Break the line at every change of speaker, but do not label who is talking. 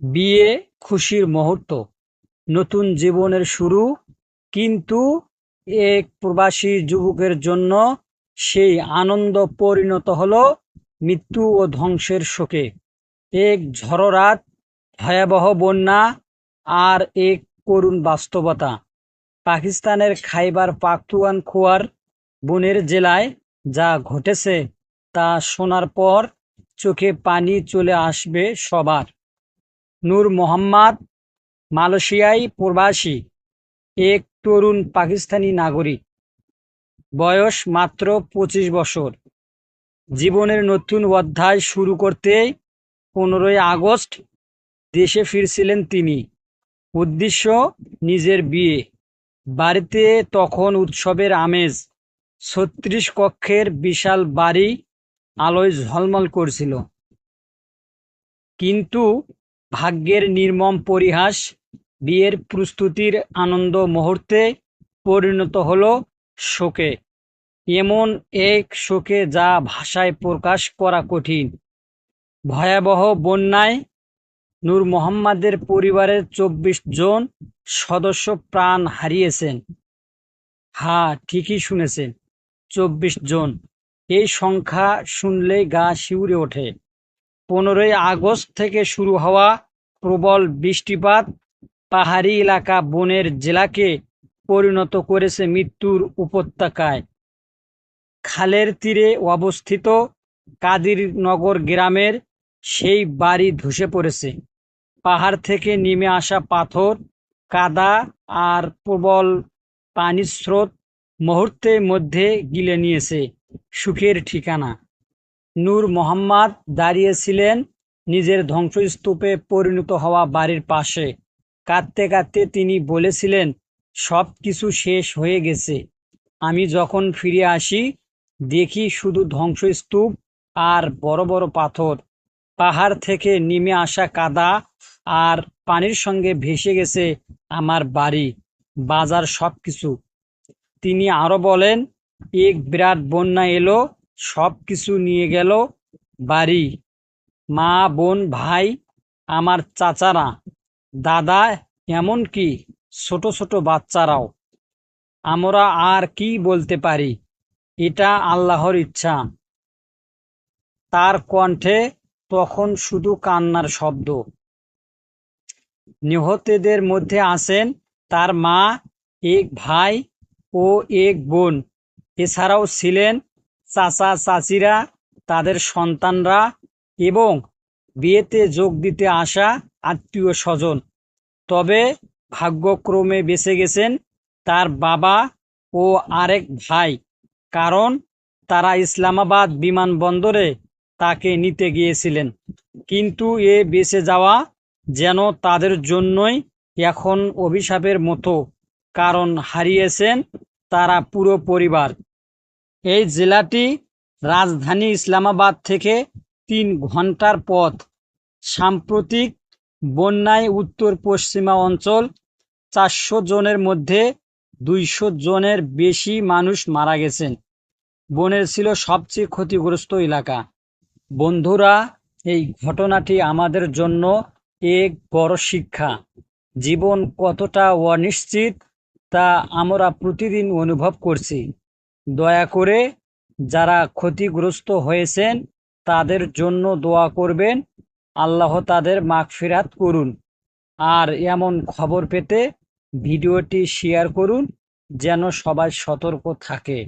বিয়ে খুশির মুহূর্ত। নতুন জীবনের শুরু, কিন্তু এক প্রবাসী যুবকের জন্য সেই আনন্দ পরিণত হল মৃত্যু ও ধ্বংসের শোকে। এক ঝড়ো রাত ভয়াবহ বন্যা আর এক করুণ বাস্তবতা। পাকিস্তানের খাইবার পাখতুয়ানখোয়ার বনের জেলায় যা ঘটেছে তা শোনার পর চোখে পানি চলে আসবে সবার। নূর মোহাম্মদ, মালয়েশিয়ায় প্রবাসী, এক তরুণ পাকিস্তানি নাগরিক। বয়স মাত্র পঁচিশ বছর। জীবনের নতুন অধ্যায় শুরু করতে পনেরোই আগস্ট দেশে ফিরছিলেন তিনি। উদ্দেশ্য, নিজের বিয়ে। বাড়িতে তখন উৎসবের আমেজ, ছত্রিশ কক্ষের বিশাল বাড়ি আলোয় ঝলমল করছিল। কিন্তু ভাগ্যের নির্মম পরিহাস, বিয়ের প্রস্তুতির আনন্দ মুহূর্তে পরিণত হলো শোকে। এমন এক শোকে যা ভাষায় প্রকাশ করা কঠিন। ভয়াবহ বন্যায় নূর মোহাম্মদের পরিবারের চব্বিশ জন সদস্য প্রাণ হারিয়েছেন। হ্যাঁ ঠিকই শুনেছেন, চব্বিশ জন। এই সংখ্যা শুনলেই গা শিউরে ওঠে। পনেরোই আগস্ট থেকে শুরু হওয়া প্রবল বৃষ্টিপাত পাহাড়ি এলাকা বনের জেলাকে পরিণত করেছে মৃত্যুর উপত্যকায়। খালের তীরে অবস্থিত কাদিরনগর গ্রামের সেই বাড়ি ধসে পড়েছে। পাহাড় থেকে নেমে আসা পাথর, কাদা আর প্রবল পানির স্রোত মুহূর্তের মধ্যে গিলে নিয়েছে সুখের ঠিকানা। নূর মোহাম্মদ দাঁড়িয়েছিলেন নিজের ধ্বংসস্তূপে পরিণত হওয়া বাড়ির পাশে। কাঁদতে কাঁদতে তিনি বলেছিলেন, সব কিছু শেষ হয়ে গেছে। আমি যখন ফিরে আসি, দেখি শুধু ধ্বংসস্তূপ আর বড় বড় পাথর। পাহাড় থেকে নেমে আসা কাদা আর পানির সঙ্গে ভেসে গেছে আমার বাড়ি, বাজার সব কিছু তিনি আরও বলেন, এক বিরাট বন্যা এলো সব কিছু নিয়ে গেল বাড়ি। মা, বোন, ভাই, আমার চাচারা, দাদা, এমনকি ছোট ছোট বাচ্চারাও। আমরা আর কি বলতে পারি? এটা আল্লাহর ইচ্ছা। তার কণ্ঠে তখন শুধু কান্নার শব্দ। নিহতদের মধ্যে আছেন তার মা, এক ভাই ও এক বোন। এছাড়াও ছিলেন চাচা, চাচিরা, তাদের সন্তানরা এবং বিয়েতে যোগ দিতে আসা আত্মীয় স্বজন। তবে ভাগ্যক্রমে বেঁচে গেছেন তার বাবা ও আরেক ভাই, কারণ তারা ইসলামাবাদ বিমানবন্দরে তাকে নিতে গিয়েছিলেন। কিন্তু এ বেঁচে যাওয়া যেন তাদের জন্যই এখন অভিশাপের মতো, কারণ হারিয়েছেন তারা পুরো পরিবার। এই জেলাটি রাজধানী ইসলামাবাদ থেকে তিন ঘণ্টার পথ। সাম্প্রতিক বন্যায় উত্তর পশ্চিমা অঞ্চল চারশো জনের মধ্যে দুইশো জনের বেশি মানুষ মারা গেছেন। বনের ছিল সবচেয়ে ক্ষতিগ্রস্ত এলাকা। বন্ধুরা, এই ঘটনাটি আমাদের জন্য এক বড় শিক্ষা। জীবন কতটা অনিশ্চিত তা আমরা প্রতিদিন অনুভব করছি। দয়া করে যারা ক্ষতিগ্রস্ত হয়েছেন, তাদের জন্য দোয়া করবেন। আল্লাহ তাদের মাগফিরাত করুন। আর এমন খবর পেতে ভিডিওটি শেয়ার করুন, যেন সবাই সতর্ক থাকে।